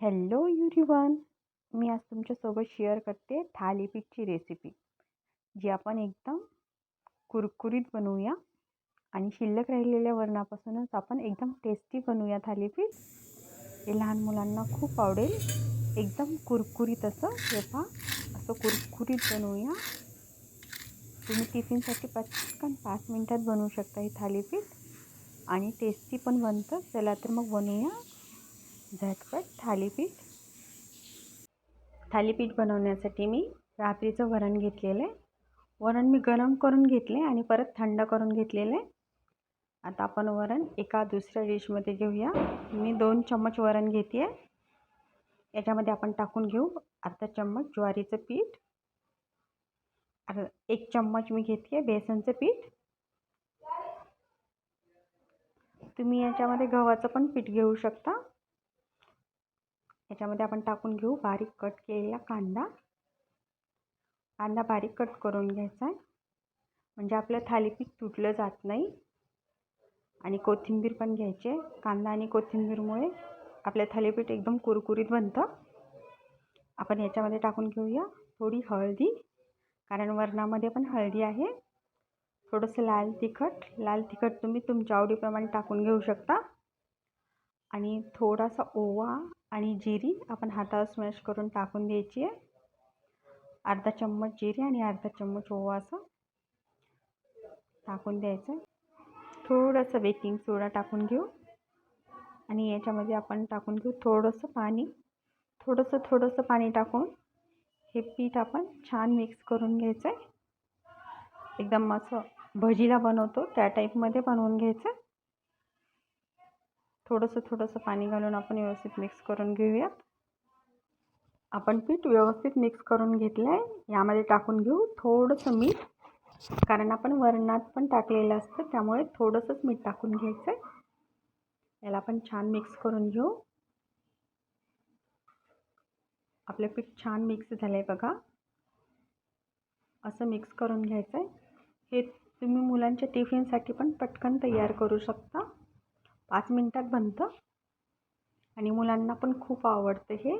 Hello युरिवन मी आज तुमच्यासोबत share करते थालीपीठची रेसिपी जी आपण एकदम कुरकुरीत बनवूया आणि शिल्लक राहिलेल्या वरणापासूनच आपण एकदम टेस्टी बनवूया थालीपीठ हे लहान मुलांना खूप आवडेल. एकदम कुरकुरीत असं हे पहा असं कुरकुरीत बनवूया. तुम्ही टिफिनसाठी पटकन पाच मिनटात बनवू शकता हे थालीपीठ आणि टेस्टी पण बनतं चला तर मग बनवूया. झटपट थालीपीठ? थालीपीठ बनवण्यासाठी मी रात्रीचं वरण घेतलेलं आहे. वरण मी गरम करून घेतले आणि परत थंड करून घेतलेलं आहे. आता आपण वरण एका दुसऱ्या डिशमध्ये घेऊया. मी दोन चम्मच वरण घेते आहे याच्यामध्ये आपण टाकून घेऊ. अर्धा चम्मच ज्वारीचं पीठ. अर्धा एक चम्मच मी घेते आहे बेसनचं पीठ. तुम्ही याच्यामध्ये गव्हाचं पण पीठ घेऊ शकता. याच्यामध्ये आपण टाकून घेऊ बारीक कट केलेला कांदा. कांदा बारीक कट करून घ्यायचा आहे. म्हणजे आपलं थालीपीठ तुटलं जात नाही. आणि कोथिंबीर पण घ्यायची आहे. कांदा आणि कोथिंबीरमुळे आपलं थालीपीठ एकदम कुरकुरीत बनतं. आपण याच्यामध्ये टाकून घेऊया थोडी हळदी. कारण वरणामध्ये पण हळदी आहे. थोडंसं लाल तिखट. लाल तिखट तुम्ही तुमच्या आवडीप्रमाणे टाकून घेऊ शकता. आणि थोडासा ओवा आणि जिरी आपण हातावर स्मॅश करून टाकून द्यायची आहे. अर्धा चम्मच जिरी आणि अर्धा चम्मच ओवा असं टाकून द्यायचं थोडंसं बेकिंग सोडा टाकून घेऊ. आणि याच्यामध्ये आपण टाकून घेऊ थोडंसं पाणी. थोडंसं थोडंसं पाणी टाकून हे पीठ आपण छान मिक्स करून घ्यायचं आहे. एकदम असं भजीला बनवतो त्या टाईपमध्ये बनवून घ्यायचं थोडंसं थोडंसं पाणी घालून आपण व्यवस्थित मिक्स करून घेऊयात. आपण पीठ व्यवस्थित मिक्स करून घेतलं आहे यामध्ये टाकून घेऊ थोडंसं मीठ. कारण आपण वरणात पण टाकलेलं असतं त्यामुळे थोडंसंच मीठ टाकून घ्यायचं आहे याला आपण छान मिक्स करून घेऊ. आपलं पीठ छान मिक्स झालं आहे बघा. असं मिक्स करून घ्यायचं आहे हे तुम्ही मुलांच्या टिफिनसाठी पण पटकन तयार करू शकता. पाच मिनटात बनतं. आणि मुलांना पण खूप आवडतं हे.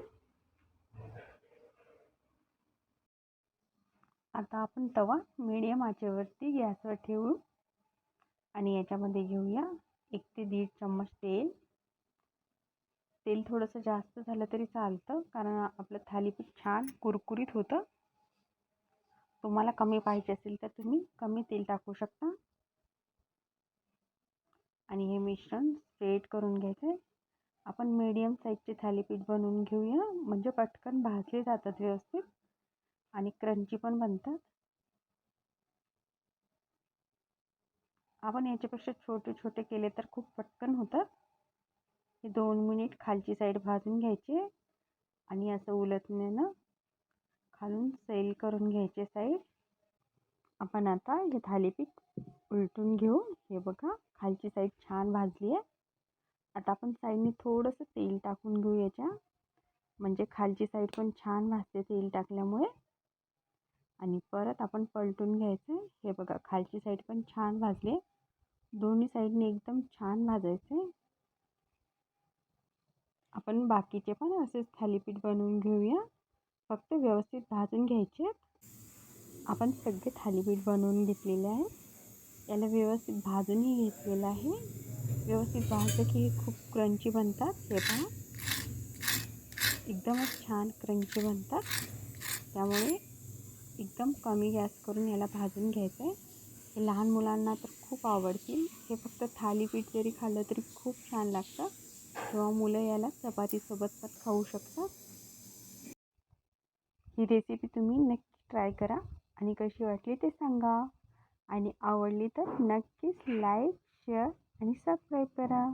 आता आपण तवा मिडियम आचेवरती गॅसवर ठेवू. आणि याच्यामध्ये घेऊया एक ते दीड चम्मच तेल. तेल थोडंसं जास्त झालं तरी चालतं कारण आपलं थालीपीठ छान कुरकुरीत होतं. तुम्हाला कमी पाहिजे असेल तर तुम्ही कमी तेल टाकू शकता. आणि हे मिश्रण स्प्रेड करून घ्यायचं आहे आपण मीडियम साईजचे थालीपीठ बनवून घेऊया. म्हणजे पटकन भाजले जातात व्यवस्थित. आणि क्रंची पण बनतात. आपण याच्यापेक्षा छोटे छोटे केले तर खूप पटकन होतात. हे दोन मिनिट खालची साईड भाजून घ्यायचे. आणि असं उलटण्यानं खालून सेल करून घ्यायचे साईड आपण आता हे थालीपीठ उलटून घेऊ. हे बघा खालची साईड छान भाजली आहे आता आपण साईडने थोडंसं तेल टाकून घेऊ याच्या. म्हणजे खालची साईड पण छान भाजते तेल टाकल्यामुळे. आणि परत आपण पलटून घ्यायचं. हे बघा खालची साईड पण छान भाजली दोन्ही साईडने एकदम छान भाजायचे. आपण बाकीचे पण असेच थालीपीठ बनवून घेऊया. फक्त व्यवस्थित भाजून घ्यायचे आपण सगळे थालीपीठ बनवून घेतलेले आहे. याला व्यवस्थित भाजूनही घेतलेलं आहे. व्यवस्थित भाजलं की हे खूप क्रंची बनतात. हे पहा. एकदमच छान क्रंची बनतात. त्यामुळे एकदम कमी गॅस करून याला भाजून घ्यायचं आहे हे लहान मुलांना तर खूप आवडतील. हे फक्त थालीपीठ जरी खाल्लं तरी खूप छान लागतं. किंवा मुलं याला चपातीसोबत पण खाऊ शकतात. ही रेसिपी तुम्ही नक्की ट्राय करा आणि कशी वाटली ते सांगा. आणि आवडली तर नक्कीच लाईक शेअर आणि सबस्क्राईब करा.